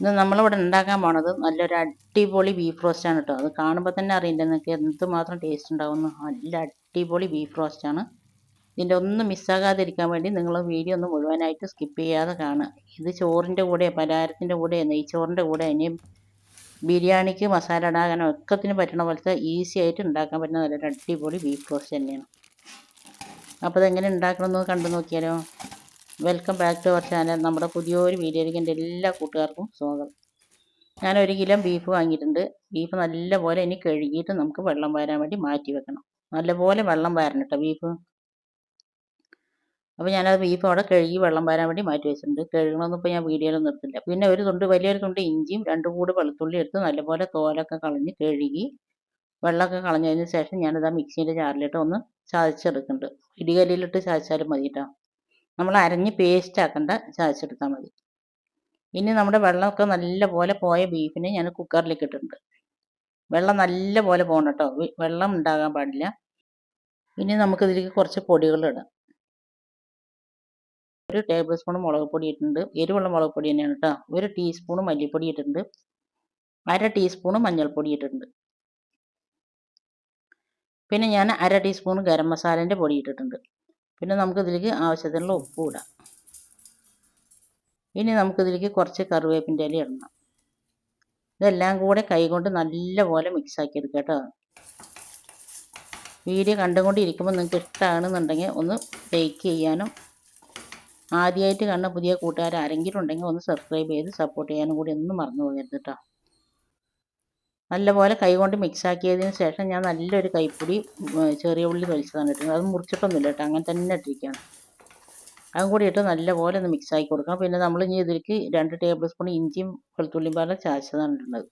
ഇന്ന് നമ്മളിവിടെ ഉണ്ടാക്കാൻ പോണത് നല്ലൊരു അടിപൊളി ബീഫ് റോസ്റ്റാണ് കേട്ടോ അത് കാണുമ്പോൾ തന്നെ അറിയില്ല നിങ്ങൾക്ക് എന്തുമാത്രം ടേസ്റ്റ് ഉണ്ടാവുമെന്ന് നല്ല അടിപൊളി ബീഫ് റോസ്റ്റാണ് ഇതിന്റെ ഒന്നും മിസ്സാകാതിരിക്കാൻ വേണ്ടി നിങ്ങൾ വീഡിയോ ഒന്ന് മുഴുവനായിട്ട് സ്കിപ്പ് ചെയ്യാതെ കാണുക. ഇത് ചോറിന്റെ കൂടെ പലഹാരത്തിന്റെ കൂടെ നെയ്ച്ചോറിന്റെ കൂടെ ഇനിയും ബിരിയാണിക്ക് മസാല ഇടാനോ ഒക്കത്തിന് പറ്റണ പോലത്തെ ഈസി ആയിട്ട് ഉണ്ടാക്കാൻ പറ്റുന്ന നല്ലൊരു അടിപൊളി ബീഫ് റോസ്റ്റ് തന്നെയാണ്. അപ്പോൾ അതെങ്ങനെ ഉണ്ടാക്കണമെന്ന് കണ്ടു നോക്കിയാലോ? Welcome back to our channel നമ്മുടെ പുതിയൊരു വീഡിയോയിലേക്ക് എന്റെ എല്ലാ കൂട്ടുകാർക്കും സ്വാഗതം. ഞാൻ ഒരു കിലോ ബീഫ് വാങ്ങിയിട്ടുണ്ട്. ബീഫ് നല്ലപോലെ ഇനി കഴുകിയിട്ട് നമുക്ക് വെള്ളം വാരാൻ വേണ്ടി മാറ്റി വെക്കണം. നല്ലപോലെ വെള്ളം വാരണം കേട്ടോ ബീഫ് അപ്പോൾ ഞാനത് ബീഫ് അവിടെ കഴുകി വെള്ളം വാരാൻ വേണ്ടി മാറ്റി വെച്ചിട്ടുണ്ട്. കഴുകണമെന്ന് ഇപ്പോൾ ഞാൻ വീഡിയോയിൽ നിർത്തില്ല. പിന്നെ ഒരു തുണ്ട് വലിയൊരു തുണ്ട് ഇഞ്ചിയും രണ്ട് കൂട് വെളുത്തുള്ളി എടുത്ത് നല്ലപോലെ തോലൊക്കെ കളഞ്ഞ് കഴുകി വെള്ളമൊക്കെ കളഞ്ഞതിന് ശേഷം ഞാനത് ആ മിക്സീന്റെ ജാറിലിട്ട് ഒന്ന് ചതച്ചെടുക്കുന്നുണ്ട്. ഇടികല്ലിലിട്ട് ചതച്ചാലും മതി കേട്ടോ നമ്മൾ അരഞ്ഞ് പേസ്റ്റ് ആക്കണ്ട ചതച്ചെടുത്താൽ മതി. ഇനി നമ്മുടെ വെള്ളമൊക്കെ നല്ലപോലെ പോയ ബീഫിനെ ഞാൻ കുക്കറിലേക്ക് ഇട്ടിട്ടുണ്ട്. വെള്ളം നല്ല പോലെ പോകണം കേട്ടോ. വെള്ളം ഉണ്ടാകാൻ പാടില്ല. ഇനി നമുക്കിതിലേക്ക് കുറച്ച് പൊടികൾ ഇടാം. ഒരു ടേബിൾ സ്പൂൺ മുളക് പൊടി ഇട്ടിട്ടുണ്ട്. എരിവുള്ള മുളക് പൊടി തന്നെയാണ് കേട്ടോ. ഒരു ടീസ്പൂൺ മല്ലിപ്പൊടി ഇട്ടിട്ടുണ്ട്. അര ടീസ്പൂൺ മഞ്ഞൾപ്പൊടി ഇട്ടിട്ടുണ്ട്. പിന്നെ ഞാൻ അര ടീസ്പൂൺ ഗരം മസാലേന്റെ പൊടി ഇട്ടിട്ടുണ്ട്. പിന്നെ നമുക്കിതിലേക്ക് ആവശ്യത്തിനുള്ള ഉപ്പ് ഇടാം. ഇനി നമുക്കിതിലേക്ക് കുറച്ച് കറിവേപ്പിന്റെ ഇല ഇടണം. ഇതെല്ലാം കൂടെ കൈകൊണ്ട് നല്ലപോലെ മിക്സാക്കി എടുക്കുക കേട്ടോ. വീഡിയോ കണ്ടുകൊണ്ടിരിക്കുമ്പോൾ നിങ്ങൾക്ക് ഇഷ്ടമാണെന്നുണ്ടെങ്കിൽ ഒന്ന് ലൈക്ക് ചെയ്യാനും ആദ്യമായിട്ട് കണ്ട പുതിയ കൂട്ടുകാർ ആരെങ്കിലും ഉണ്ടെങ്കിൽ ഒന്ന് സബ്സ്ക്രൈബ് ചെയ്ത് സപ്പോർട്ട് ചെയ്യാനും കൂടി ഒന്നും മറന്നു പോകരുത് കേട്ടോ. നല്ലപോലെ കൈകൊണ്ട് മിക്സാക്കിയതിന് ശേഷം ഞാൻ നല്ലൊരു കൈപ്പൊടി ചെറിയ ഉള്ളി വലിച്ചതാണ് ഇട്ടത്. അത് മുറിച്ചിട്ടൊന്നുമില്ല കേട്ടോ. അങ്ങനെ തന്നെ ഇട്ടിരിക്കുകയാണ്. അതും കൂടി ഇട്ട് നല്ലപോലെ ഒന്ന് മിക്സ് ആക്കി കൊടുക്കണം. പിന്നെ നമ്മൾ ഇനി ഇതിലേക്ക് രണ്ട് ടേബിൾ സ്പൂൺ ഇഞ്ചിയും വെളുത്തുള്ളിയും പാല ചാച്ചതാണ് ഇടുന്നത്.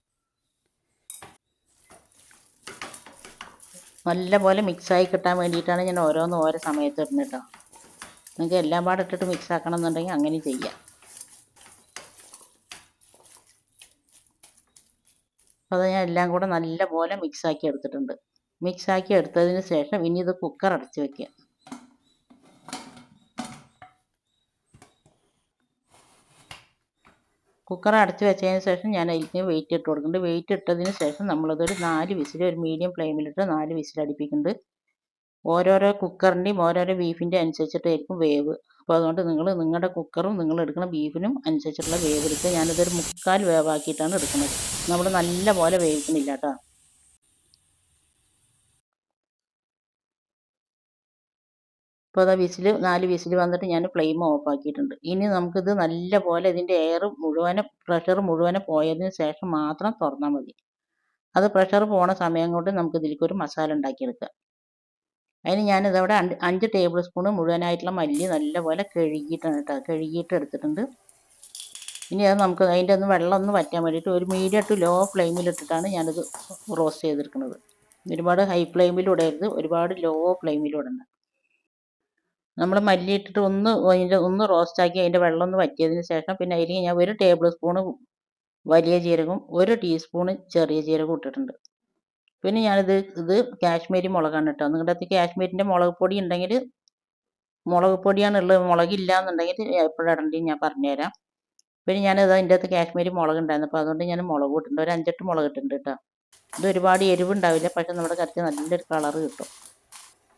നല്ലപോലെ മിക്സായി കിട്ടാൻ വേണ്ടിയിട്ടാണ് ഞാൻ ഓരോന്ന് ഓരോ സമയത്ത് ഇടുന്നത് കേട്ടോ. നിങ്ങൾക്ക് എല്ലാം പാടെ ഇട്ടിട്ട് മിക്സ് ആക്കണം എന്നുണ്ടെങ്കിൽ അങ്ങനെ ചെയ്യാം. അത് ഞാൻ എല്ലാം കൂടെ നല്ലപോലെ മിക്സാക്കി എടുത്തിട്ടുണ്ട്. മിക്സാക്കി എടുത്തതിന് ശേഷം ഇനി ഇത് കുക്കർ അടച്ച് വെക്കുക കുക്കർ അടച്ച് വെച്ചതിന് ശേഷം ഞാൻ അതിലേക്ക് വെയിറ്റ് ഇട്ട് കൊടുക്കുന്നുണ്ട്. വെയിറ്റ് ഇട്ടതിന് ശേഷം നമ്മളതൊരു നാല് വിസിൽ ഒരു മീഡിയം ഫ്ലെയിമിലിട്ട് നാല് വിസിൽ അടുപ്പിക്കുന്നുണ്ട് ഓരോരോ കുക്കറിന്റെയും ഓരോരോ ബീഫിന്റെ അനുസരിച്ചിട്ടായിരിക്കും വേവ്. അപ്പോൾ അതുകൊണ്ട് നിങ്ങൾ നിങ്ങളുടെ കുക്കറും നിങ്ങൾ എടുക്കുന്ന ബീഫിനും അനുസരിച്ചിട്ടുള്ള വേവ് എടുക്കുക. ഞാനിതൊരു മുക്കാൽ വേവാക്കിയിട്ടാണ് എടുക്കുന്നത്. നമ്മൾ നല്ല പോലെ വേവിക്കുന്നില്ല കേട്ടോ. ഇപ്പോൾ അതാ വിസിൽ നാല് വിസിൽ വന്നിട്ട് ഞാൻ ഫ്ലെയിം ഓഫ് ആക്കിയിട്ടുണ്ട് ഇനി നമുക്കിത് നല്ല പോലെ ഇതിന്റെ എയർ മുഴുവനും പ്രഷർ മുഴുവനും പോയതിന് ശേഷം മാത്രം തുറന്നാൽ മതി. അത് പ്രഷർ പോണ സമയം കൊണ്ട് നമുക്ക് ഇതിലേക്ക് ഒരു മസാല ഉണ്ടാക്കിയെടുക്കാം അതിന് ഞാനിതവിടെ അഞ്ച് ടേബിൾ സ്പൂൺ മുഴുവനായിട്ടുള്ള മല്ലി നല്ലപോലെ കഴുകിയിട്ടാണ് കേട്ടോ കഴുകിയിട്ട് എടുത്തിട്ടുണ്ട്. ഇനി അത് നമുക്ക് അതിന്റെ ഒന്ന് വെള്ളം ഒന്ന് വറ്റാൻ വേണ്ടിയിട്ട് ഒരു മീഡിയം ടു ലോ ഫ്ലെയിമിലിട്ടിട്ടാണ് ഞാനിത് റോസ്റ്റ് ചെയ്തെടുക്കുന്നത് ഒരുപാട് ഹൈ ഫ്ലെയിമിലിടരുത് ഒരുപാട് ലോ ഫ്ലെയിമിലിടണ്ട നമ്മൾ മല്ലി ഇട്ടിട്ട് ഒന്ന് അതിന്റെ ഒന്ന് റോസ്റ്റാക്കി അതിന്റെ വെള്ളം ഒന്ന് വറ്റിയതിന് ശേഷം പിന്നെ അതിലേക്ക് ഞാൻ ഒരു ടേബിൾ സ്പൂണ് വലിയ ജീരകവും ഒരു ടീസ്പൂണ് ചെറിയ ജീരകവും ഇട്ടിട്ടുണ്ട്. പിന്നെ ഞാനിത് ഇത് കാശ്മീരി മുളകാണ് കേട്ടോ. നിങ്ങളുടെ അടുത്ത് കാശ്മീരിന്റെ മുളക് പൊടി ഉണ്ടെങ്കിൽ മുളക് പൊടിയാണ് ഉള്ളത് മുളകില്ല എന്നുണ്ടെങ്കിൽ എപ്പോഴും ഇടേണ്ടി ഞാൻ പറഞ്ഞുതരാം. പിന്നെ ഞാനിത് അതിന്റെ അകത്ത് കാശ്മീരി മുളക് ഉണ്ടായിരുന്നു. അപ്പോൾ അതുകൊണ്ട് ഞാൻ മുളക് ഇട്ടിട്ടുണ്ട്. ഒരു അഞ്ചെട്ട് മുളക് ഇട്ടിട്ടുണ്ട് കേട്ടോ. ഇത് ഒരുപാട് എരിവുണ്ടാവില്ല പക്ഷെ നമ്മുടെ കറിക്ക് നല്ലൊരു കളറ് കിട്ടും.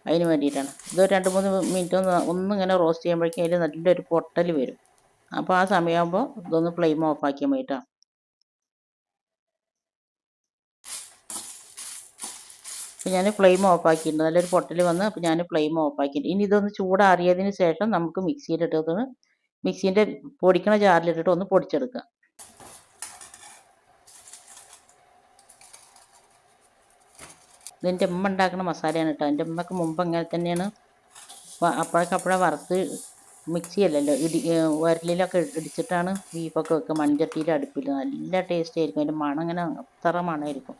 അതിന് വേണ്ടിയിട്ടാണ്. ഇത് രണ്ട് മൂന്ന് മിനിറ്റ് ഒന്ന് ഒന്നിങ്ങനെ റോസ്റ്റ് ചെയ്യുമ്പോഴേക്കും അതിൽ നല്ലൊരു പൊട്ടൽ വരും. അപ്പോൾ ആ സമയമാകുമ്പോൾ ഇതൊന്ന് ഫ്ലെയിം ഓഫ് ആക്കിയാൽ മതി കേട്ടോ. അപ്പോൾ ഞാൻ ഫ്ലെയിം ഓഫ് ആക്കിയിട്ടുണ്ട്. നല്ലൊരു പൊട്ടൽ വന്ന് അപ്പോൾ ഞാൻ ഫ്ലെയിം ഓഫാക്കിയിട്ടുണ്ട് ഇനി ഇതൊന്ന് ചൂടാറിയതിന് ശേഷം നമുക്ക് മിക്സിയിലിട്ടത് മിക്സീന്റെ പൊടിക്കണ ജാറിലിട്ടിട്ട് ഒന്ന് പൊടിച്ചെടുക്കുക ഇതിന്റെ ഉമ്മ ഉണ്ടാക്കുന്ന മസാലയാണ് കേട്ടോ. എന്റെ ഉമ്മക്ക് മുമ്പ് അങ്ങനെ തന്നെയാണ്. അപ്പോഴേക്കപ്പോഴെ വറുത്ത് മിക്സി അല്ലല്ലോ. ഇടി ഉരലിലൊക്കെ ഇടിച്ചിട്ടാണ് ബീഫൊക്കെ വെക്കുക. മൺചട്ടിയിൽ അടുപ്പിൽ. നല്ല ടേസ്റ്റ് ആയിരിക്കും. അതിന്റെ മണം ഇങ്ങനെ അത്ര മണമായിരിക്കും.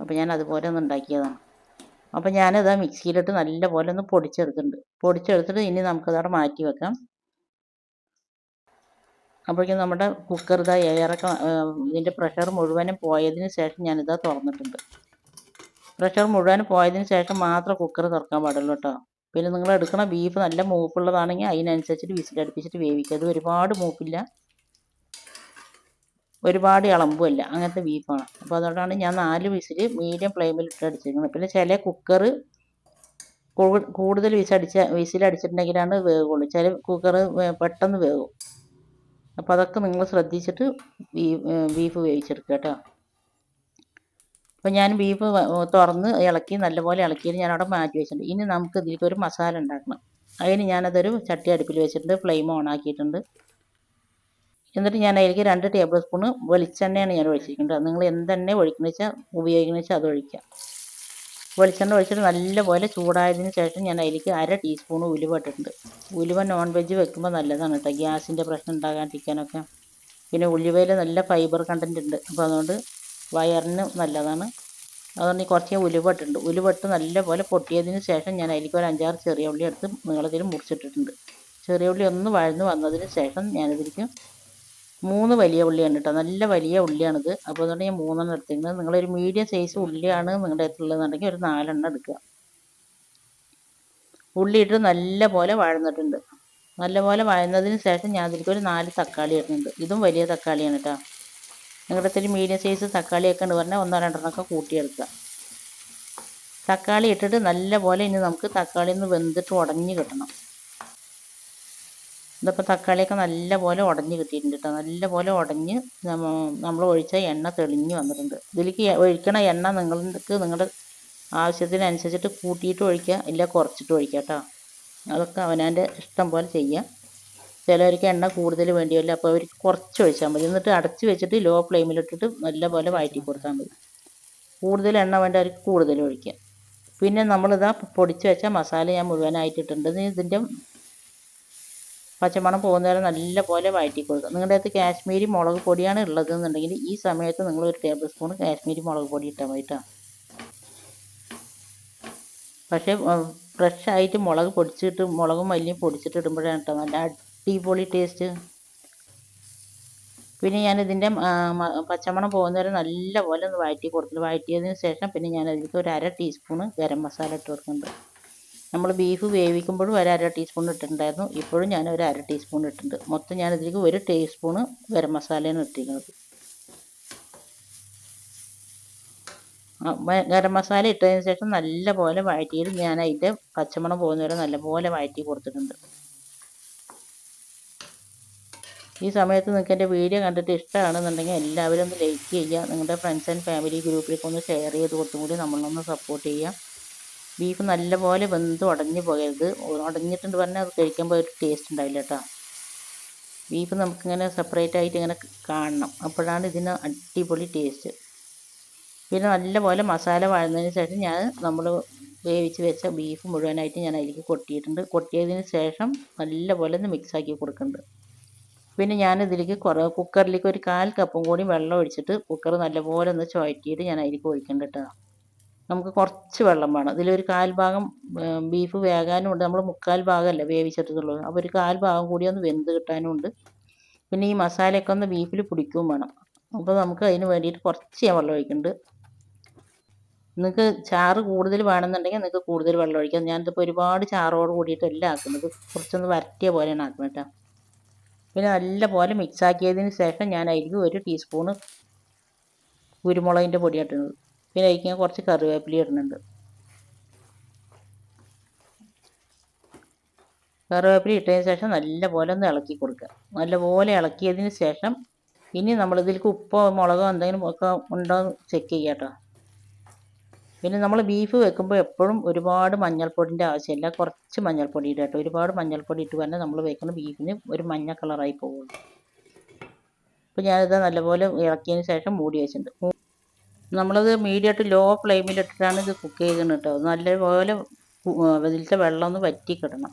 അപ്പോൾ ഞാൻ അതുപോലെ ഒന്ന് ഉണ്ടാക്കിയതാണ്. അപ്പോൾ ഞാനത് മിക്സിയിലിട്ട് നല്ലപോലെ ഒന്ന് പൊടിച്ചെടുക്കുന്നുണ്ട് പൊടിച്ചെടുത്തിട്ട് ഇനി നമുക്കതവിടെ മാറ്റി വെക്കാം. അപ്പോഴേക്കും നമ്മുടെ കുക്കർ ഇതാ എയറൊക്കെ ഇതിന്റെ പ്രഷർ മുഴുവനും പോയതിന് ശേഷം ഞാനിതാ തുറന്നിട്ടുണ്ട്. പ്രഷർ മുഴുവനും പോയതിന് ശേഷം മാത്രം കുക്കർ തുറക്കാൻ പാടുള്ളൂ കേട്ടോ. പിന്നെ നിങ്ങൾ എടുക്കണ ബീഫ് നല്ല മൂപ്പുള്ളതാണെങ്കിൽ അതിനനുസരിച്ചിട്ട് വിസിലടുപ്പിച്ചിട്ട് വേവിക്കുക. അത് ഒരുപാട് മൂപ്പില്ല. ഒരുപാട് ഇളമ്പുമല്ല. അങ്ങനത്തെ ബീഫാണ്. അപ്പോൾ അതുകൊണ്ടാണ് ഞാൻ നാല് വിസിൽ മീഡിയം ഫ്ലെയിമിൽ ഇട്ട് അടിച്ചിരിക്കുന്നത്. പിന്നെ ചില കുക്കർ കൂടുതൽ വിസടിച്ച വിസിലടിച്ചിട്ടുണ്ടെങ്കിലാണ് വേവുള്ളൂ. ചില കുക്കർ പെട്ടെന്ന് വേവും. അപ്പോൾ അതൊക്കെ നിങ്ങൾ ശ്രദ്ധിച്ചിട്ട് ബീഫ് വേവിച്ചെടുക്കുക കേട്ടോ. അപ്പോൾ ഞാൻ ബീഫ് തുറന്ന് ഇളക്കി നല്ലപോലെ ഇളക്കിയിട്ട് ഞാൻ അവിടെ മാറ്റി വെച്ചിട്ടുണ്ട്. ഇനി നമുക്ക് ഇതിലേക്ക് ഒരു മസാല ഉണ്ടാക്കണം. അതിന് ഞാനതൊരു ചട്ടി അടുപ്പിൽ വെച്ചിട്ടുണ്ട്. ഫ്ലെയിം ഓൺ ആക്കിയിട്ടുണ്ട്. എന്നിട്ട് ഞാൻ അതിലേക്ക് രണ്ട് ടേബിൾ സ്പൂണ് വെളിച്ചെണ്ണയാണ് ഞാൻ ഒഴിച്ചിരിക്കുന്നത്. നിങ്ങൾ എന്തെണ്ണ ഒഴിക്കുന്ന വെച്ചാൽ ഉപയോഗിക്കുന്ന വെച്ചാൽ അത് ഒഴിക്കാം വെളിച്ചെണ്ണ ഒഴിച്ചിട്ട് നല്ലപോലെ ചൂടായതിന് ശേഷം ഞാൻ അതിലേക്ക് അര ടീസ്പൂൺ ഉലുവ ഇട്ടിട്ടുണ്ട്. ഉലുവ നോൺ വെജ് വെക്കുമ്പോൾ നല്ലതാണ് കേട്ടോ ഗ്യാസിന്റെ പ്രശ്നം ഉണ്ടാകാണ്ടിരിക്കാനൊക്കെ പിന്നെ ഉലുവയിൽ നല്ല ഫൈബർ കണ്ടന്റ് ഉണ്ട്. അപ്പോൾ അതുകൊണ്ട് വയറിന് നല്ലതാണ്. അതുകൊണ്ട് ഈ കുറച്ച് ഉലുവ ഇട്ടിട്ടുണ്ട്. ഉലുവ ഇട്ട് നല്ലപോലെ പൊട്ടിയതിന് ശേഷം ഞാൻ അതിലേക്ക് ഒരു അഞ്ചാറ് ചെറിയ ഉള്ളി എടുത്ത് നീളത്തിൽ മുറിച്ചിട്ടിട്ടുണ്ട്. ചെറിയ ഉള്ളി ഒന്ന് വഴന്ന് വന്നതിന് ശേഷം ഞാനിതിലേക്ക് മൂന്ന് വലിയ ഉള്ളിയാണ് കേട്ടോ നല്ല വലിയ ഉള്ളിയാണിത്. അപ്പോൾ അതുകൊണ്ട് ഞാൻ മൂന്നെണ്ണം എടുത്തിരുന്നത് നിങ്ങളൊരു മീഡിയം സൈസ് ഉള്ളിയാണ് നിങ്ങളുടെ അടുത്തുള്ളതെന്നുണ്ടെങ്കിൽ ഒരു നാലെണ്ണം എടുക്കുക. ഉള്ളി ഇട്ട് നല്ല പോലെ വഴന്നിട്ടുണ്ട്. നല്ല പോലെ വഴന്നതിന് ശേഷം ഞാൻ അതിലേക്ക് ഒരു നാല് തക്കാളി ഇടുന്നുണ്ട്. ഇതും വലിയ തക്കാളിയാണ് കേട്ടോ നിങ്ങളുടെ അടുത്തൊരു മീഡിയം സൈസ് തക്കാളിയൊക്കെ ഉണ്ട് പറഞ്ഞാൽ ഒന്നോ രണ്ടെണ്ണമൊക്കെ കൂട്ടിയെടുക്കുക തക്കാളി ഇട്ടിട്ട് നല്ല പോലെ ഇനി നമുക്ക് തക്കാളി ഒന്ന് വെന്തിട്ട് ഉടഞ്ഞ് കിട്ടണം. ഇതിപ്പോൾ തക്കാളിയൊക്കെ നല്ലപോലെ ഉടഞ്ഞ് കിട്ടിയിട്ടുണ്ട് കേട്ടോ നല്ലപോലെ ഉടഞ്ഞ് നമ്മൾ ഒഴിച്ച എണ്ണ തെളിഞ്ഞ് വന്നിട്ടുണ്ട്. ഇതിലേക്ക് ഒഴിക്കണ എണ്ണ നിങ്ങൾക്ക് നിങ്ങളുടെ ആവശ്യത്തിനനുസരിച്ചിട്ട് കൂട്ടിയിട്ട് ഒഴിക്കുക ഇല്ല കുറച്ചിട്ട് ഒഴിക്കുക കേട്ടോ അതൊക്കെ അവനവന്റെ ഇഷ്ടം പോലെ ചെയ്യാം ചിലവർക്ക് എണ്ണ കൂടുതൽ വേണ്ടി വരില്ല അപ്പോൾ അവർക്ക് കുറച്ച് ഒഴിച്ചാൽ മതി. എന്നിട്ട് അടച്ച് വെച്ചിട്ട് ലോ ഫ്ലെയിമിലിട്ടിട്ട് നല്ലപോലെ വഴറ്റി കൊടുത്താൽ മതി. കൂടുതൽ എണ്ണ വേണ്ട അവർക്ക് കൂടുതൽ ഒഴിക്കുക. പിന്നെ നമ്മളിതാ പൊടിച്ച് വെച്ച മസാല ഞാൻ മുഴുവനായിട്ടിട്ടുണ്ട് ഇതിന്റെ പച്ചമണം പോകുന്ന വരെ നല്ല പോലെ വഴറ്റി കൊടുക്കുക നിങ്ങളുടെ അടുത്ത് കാശ്മീരി മുളക് പൊടിയാണ് ഉള്ളത് എന്നുണ്ടെങ്കിൽ ഈ സമയത്ത് നിങ്ങൾ ഒരു ടേബിൾ സ്പൂൺ കാശ്മീരി മുളക് പൊടി ഇട്ടാൽ മതി കേട്ടോ പക്ഷേ ഫ്രഷ് ആയിട്ട് മുളക് പൊടിച്ചിട്ട് മുളകും മല്ലിയും പൊടിച്ചിട്ട് ഇടുമ്പോഴാണ് കേട്ടോ നല്ല അടിപൊളി ടേസ്റ്റ് പിന്നെ ഞാൻ ഇതിന്റെ പച്ചമണം പോകുന്നവരെ നല്ല പോലെ ഒന്ന് വഴറ്റി കൊടുത്തിട്ട് വഴറ്റിയതിന് ശേഷം പിന്നെ ഞാൻ അതിലേക്ക് ഒരു അര ടീസ്പൂണ് ഗരം മസാല ഇട്ട് കൊടുക്കുന്നുണ്ട്. നമ്മൾ ബീഫ് വേവിക്കുമ്പോഴും ഒരു അര ടീസ്പൂൺ ഇട്ടിട്ടുണ്ടായിരുന്നു. ഇപ്പോഴും ഞാൻ ഒരു അര ടീസ്പൂൺ ഇട്ടിട്ടുണ്ട്. മൊത്തം ഞാൻ ഇതിലേക്ക് ഒരു ടീസ്പൂണ് ഗരം മസാലയാണ് ഇട്ടിരിക്കുന്നത്. ഗരം മസാല ഇട്ടതിന് ശേഷം നല്ലപോലെ വഴറ്റിയിട്ട് ഞാൻ അതിന്റെ പച്ചമണം പോകുന്നവരെ നല്ലപോലെ വഴറ്റി കൊടുത്തിട്ടുണ്ട്. ഈ സമയത്ത് നിങ്ങൾക്ക് എന്റെ വീഡിയോ കണ്ടിട്ട് ഇഷ്ടമാണെന്നുണ്ടെങ്കിൽ എല്ലാവരും ഒന്ന് ലൈക്ക് ചെയ്യുക. നിങ്ങളുടെ ഫ്രണ്ട്സ് ആൻഡ് ഫാമിലി ഗ്രൂപ്പിലേക്ക് ഒന്ന് ഷെയർ ചെയ്ത് കൊടുത്തും കൂടി നമ്മളൊന്ന് സപ്പോർട്ട് ചെയ്യുക. ബീഫ് നല്ലപോലെ വെന്ത് ഉടഞ്ഞു പോകരുത്. ഉടഞ്ഞിട്ടുണ്ട് പറഞ്ഞാൽ അത് കഴിക്കുമ്പോൾ ഒരു ടേസ്റ്റ് ഉണ്ടാവില്ല കേട്ടോ ബീഫ് നമുക്കിങ്ങനെ സെപ്പറേറ്റ് ആയിട്ട് ഇങ്ങനെ കാണണം. അപ്പോഴാണ് ഇതിന് അടിപൊളി ടേസ്റ്റ് പിന്നെ നല്ലപോലെ മസാല വാഴുന്നതിന് ശേഷം ഞാൻ നമ്മൾ വേവിച്ച് വെച്ച ബീഫ് മുഴുവനായിട്ട് ഞാൻ അതിലേക്ക് കൊട്ടിയിട്ടുണ്ട്. കൊട്ടിയതിന് ശേഷം നല്ലപോലെ ഒന്ന് മിക്സാക്കി കൊടുക്കുന്നുണ്ട് പിന്നെ ഞാൻ ഇതിലേക്ക് കുറേ കുക്കറിലേക്ക് ഒരു കാൽ കപ്പും കൂടി വെള്ളം ഒഴിച്ചിട്ട് കുക്കർ നല്ലപോലെ ഒന്ന് ചുഴറ്റിയിട്ട് ഞാൻ അതിലേക്ക് ഒഴിക്കുന്നുണ്ട് കേട്ടോ നമുക്ക് കുറച്ച് വെള്ളം വേണം. ഇതിലൊരു കാൽ ഭാഗം ബീഫ് വേകാനുമുണ്ട് നമ്മൾ മുക്കാൽ ഭാഗമല്ലേ വേവിച്ചെടുത്തുള്ളത് അപ്പോൾ ഒരു കാൽ ഭാഗം കൂടി ഒന്ന് വെന്ത് കിട്ടാനും ഉണ്ട്. പിന്നെ ഈ മസാലയൊക്കെ ഒന്ന് ബീഫിൽ പിടിക്കുകയും വേണം. അപ്പോൾ നമുക്ക് അതിന് വേണ്ടിയിട്ട് കുറച്ച് ഞാൻ വെള്ളം ഒഴിക്കുന്നുണ്ട്. നിങ്ങൾക്ക് ചാറ് കൂടുതൽ വേണമെന്നുണ്ടെങ്കിൽ നിങ്ങൾക്ക് കൂടുതൽ വെള്ളം ഒഴിക്കാം. ഞാനിതിപ്പോൾ ഒരുപാട് ചാറോട് കൂടിയിട്ടല്ല ആക്കുന്നത്. കുറച്ചൊന്ന് വരട്ടിയ പോലെയാണ് ആക്കുന്നത് കേട്ടോ. പിന്നെ നല്ലപോലെ മിക്സ് ആക്കിയതിന് ശേഷം ഞാൻ അതിലേക്ക് ഒരു ടീസ്പൂണ് കുരുമുളകിന്റെ പൊടി ഇട്ടുന്നത് പിന്നെ അതിലേക്ക് കുറച്ച് കറിവേപ്പില ഇടുന്നുണ്ട് കറിവേപ്പില ഇട്ടതിന് ശേഷം നല്ലപോലെ ഒന്ന് ഇളക്കി കൊടുക്കുക. നല്ലപോലെ ഇളക്കിയതിന് ശേഷം ഇനി നമ്മളിതിലേക്ക് ഉപ്പോ മുളകോ എന്തെങ്കിലും ഒക്കെ ഉണ്ടോ എന്ന് ചെക്ക് ചെയ്യുക കേട്ടോ. പിന്നെ നമ്മൾ ബീഫ് വെക്കുമ്പോൾ എപ്പോഴും ഒരുപാട് മഞ്ഞൾപ്പൊടിന്റെ ആവശ്യമില്ല. കുറച്ച് മഞ്ഞൾപ്പൊടി ഇടുക കേട്ടോ. ഒരുപാട് മഞ്ഞൾപ്പൊടി ഇട്ട് പറഞ്ഞാൽ നമ്മൾ വെക്കുന്ന ബീഫിന് ഒരു മഞ്ഞ കളറായി പോകുള്ളൂ അപ്പോൾ ഞാനിത് നല്ലപോലെ ഇളക്കിയതിന് ശേഷം മൂടി വെച്ചിട്ടുണ്ട്. നമ്മളത് മീഡിയമായിട്ട് ലോ ഫ്ലെയിമിലിട്ടിട്ടാണ് ഇത് കുക്ക് ചെയ്യുന്നത് കേട്ടോ നല്ലപോലെ ഇതിലത്തെ വെള്ളം ഒന്ന് വറ്റി കിടണം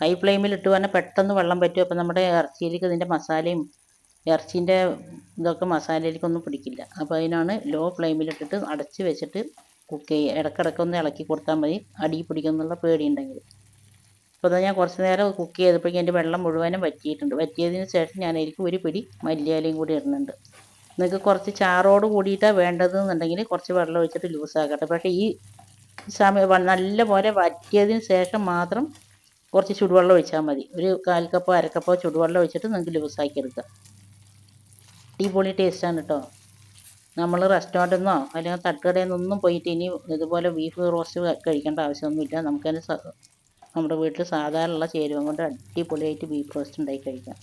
ഹൈ ഫ്ലെയിമിലിട്ട് പറഞ്ഞാൽ പെട്ടെന്ന് വെള്ളം പറ്റും അപ്പോൾ നമ്മുടെ ഇറച്ചിയിലേക്ക് ഇതിന്റെ മസാലയും ഇറച്ചീന്റെ ഇതൊക്കെ മസാലയിലേക്കൊന്നും പിടിക്കില്ല. അപ്പോൾ അതിനാണ് ലോ ഫ്ലെയിമിലിട്ടിട്ട് അടച്ച് വെച്ചിട്ട് കുക്ക് ചെയ്യുക ഇടയ്ക്കിടയ്ക്ക് ഒന്ന് ഇളക്കി കൊടുത്താൽ മതി. അടി പിടിക്കുമെന്നുള്ള പേടിയുണ്ടെങ്കിൽ. അപ്പോൾ അത് ഞാൻ കുറച്ച് നേരം കുക്ക് ചെയ്തപ്പോഴേക്കും എന്റെ വെള്ളം മുഴുവനും വറ്റിയിട്ടുണ്ട്. വറ്റിയതിന് ശേഷം ഞാൻ അതിലേക്ക് ഒരു പിടി മല്ലിയാലയും കൂടി ഇടുന്നുണ്ട്. നിങ്ങൾക്ക് കുറച്ച് ചാറോട് കൂടിയിട്ടാണ് വേണ്ടതെന്നുണ്ടെങ്കിൽ കുറച്ച് വെള്ളം ഒഴിച്ചിട്ട് ലൂസാക്കട്ടെ പക്ഷേ ഈ സമയം നല്ല പോലെ വറ്റിയതിന് ശേഷം മാത്രം കുറച്ച് ചുടുവെള്ളം ഒഴിച്ചാൽ മതി. ഒരു കാൽ കപ്പോ അരക്കപ്പോ ചുടുവെള്ളം ഒഴിച്ചിട്ട് നിങ്ങൾക്ക് ലൂസാക്കി എടുക്കാം. അടിപൊളി ടേസ്റ്റാണ് കേട്ടോ നമ്മൾ റെസ്റ്റോറന്റിൽ നിന്നോ അല്ലെങ്കിൽ തട്ടുകടയിൽ നിന്നൊന്നും പോയിട്ട് ഇനി ഇതുപോലെ ബീഫ് റോസ്റ്റ് കഴിക്കേണ്ട ആവശ്യമൊന്നുമില്ല. നമുക്കതിന് നമ്മുടെ വീട്ടിൽ സാധാരണയുള്ള ചേരുവ കൊണ്ട് അടിപൊളിയായിട്ട് ബീഫ് റോസ്റ്റ് ഉണ്ടാക്കി കഴിക്കാം.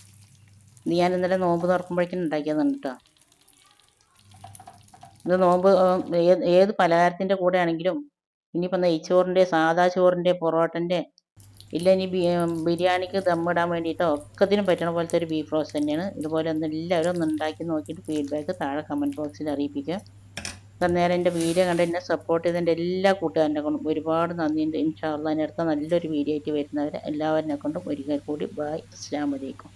ഇത് ഞാൻ ഇന്നലെ നോമ്പ് തുറക്കുമ്പോഴേക്കും ഉണ്ടാക്കിയതാണ് കേട്ടോ ഇത് നോമ്പ് ഏത് ഏത് പലഹാരത്തിന്റെ കൂടെ ആണെങ്കിലും ഇനിയിപ്പോൾ നെയ്ച്ചോറിന്റെ സാദാ ചോറിന്റെ പൊറോട്ടന്റെ ഇല്ല ഇനി ബിരിയാണിക്ക് ദമ്മിടാൻ വേണ്ടിയിട്ടോ ഒക്കത്തിനും പറ്റണ പോലത്തെ ഒരു ബീഫ് റോസ്റ്റ് തന്നെയാണ്. ഇതുപോലെ ഒന്ന് എല്ലാവരും ഒന്ന് ഉണ്ടാക്കി നോക്കിയിട്ട് ഫീഡ്ബാക്ക് താഴെ കമന്റ് ബോക്സിൽ അറിയിപ്പിക്കുക. ഇത്ര നേരെ എന്റെ വീഡിയോ കണ്ട് എന്നെ സപ്പോർട്ട് ചെയ്തതിന്റെ എല്ലാ കൂട്ടുകാരനെ കൊണ്ടും ഒരുപാട് നന്ദിയുണ്ട്. ഇൻഷാല്ല അടുത്ത നല്ലൊരു വീഡിയോ ആയിട്ട് വരുന്നവരെ എല്ലാവരിനെ കൊണ്ടും ഒരിക്കൽ കൂടി. ബായ് അസ്സാം വലൈക്കും